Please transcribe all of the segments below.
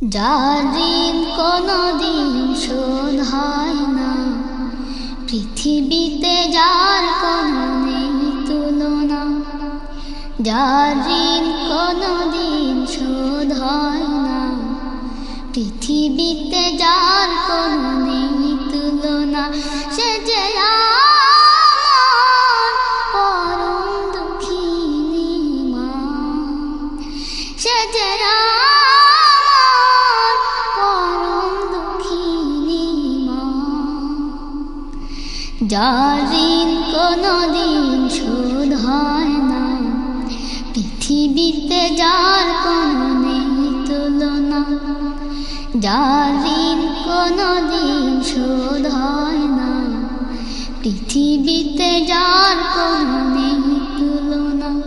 যার ঋণ কোনদিন শোধ হয় না, পৃথিবীতে যার কোনো নেই তুলনা, যার ঋণ কোনদিন শোধ হয় না, পৃথিবীতে যার কোনো নেই তুলনা, সে যে যার ঋণ কোনদিন শোধ হয় না। পৃথিবীতে যার কোনো নেই তুলনা। যার ঋণ কোনদিন শোধ হয় না। পৃথিবীতে যার কোনো নেই তুলনা।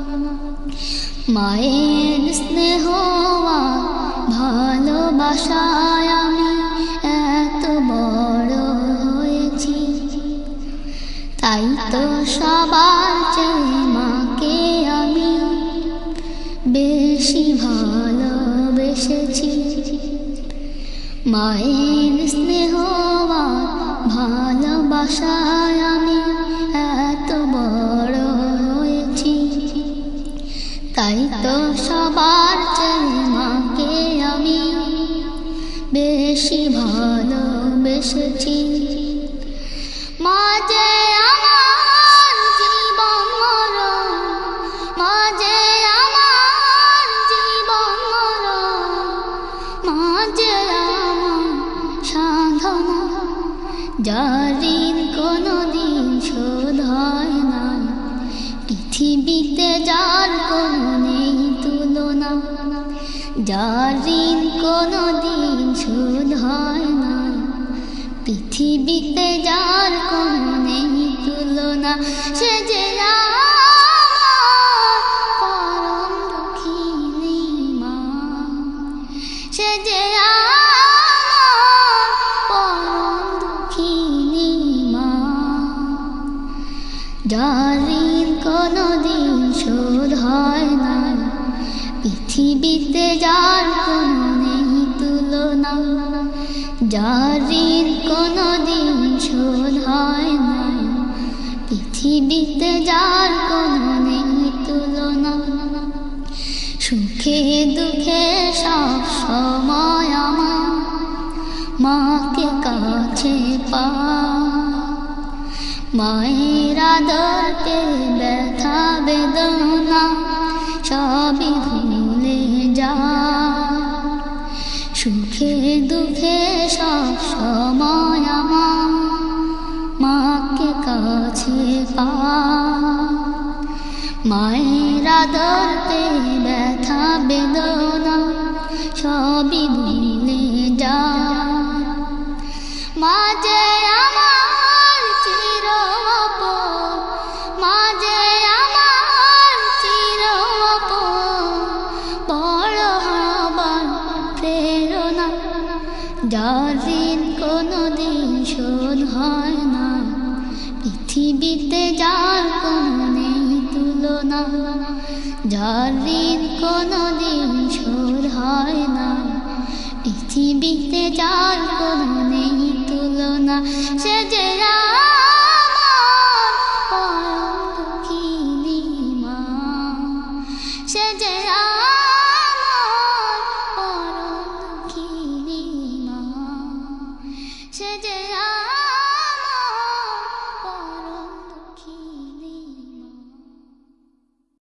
মায়ের স্নেহ আর বেশি ভালোবেসেছি। মায়ের স্নেহ ভালোবাসায় আমি এত বড় হয়েছি। তাই তো সবার চেয়ে মাকে আমি বেশি ভালোবেসেছি। মা যার ঋণ কোনোদিন শোধ হয় না। পৃথিবীতে যার কোনো নেই তুলনা। যারিন কোনো দিন শোধ হয় না। পৃথিবীতে যার কোনো নেই তুলনা। সে যে যার ঋণ কোনোদিন শোধ হয় না। পৃথিবীতে যার কোনো নেই তুলনা যার ঋণ কোনোদিন শোধ হয় না। পৃথিবীতে যার কোনো নেই তুলনা, সুখে দুঃখে সব সময় আমার মাকে কাছে পা মায়ের আদরকে ব্যথা বেদনা, সবই ভুলে যা। সুখে দুঃখে সব সময় আমার মাকে কাছে পা। মায়ের আদরকে ব্যথা বেদনা, সবই ভুলে যার ঋণ কোনোদিন শোধ হয় না। পৃথিবীতে যার কোনো নেই তুলনা, যার ঋণ কোনোদিন শোধ হয় না। পৃথিবীতে যার কোনো নেই তুলনা, সে যে 世界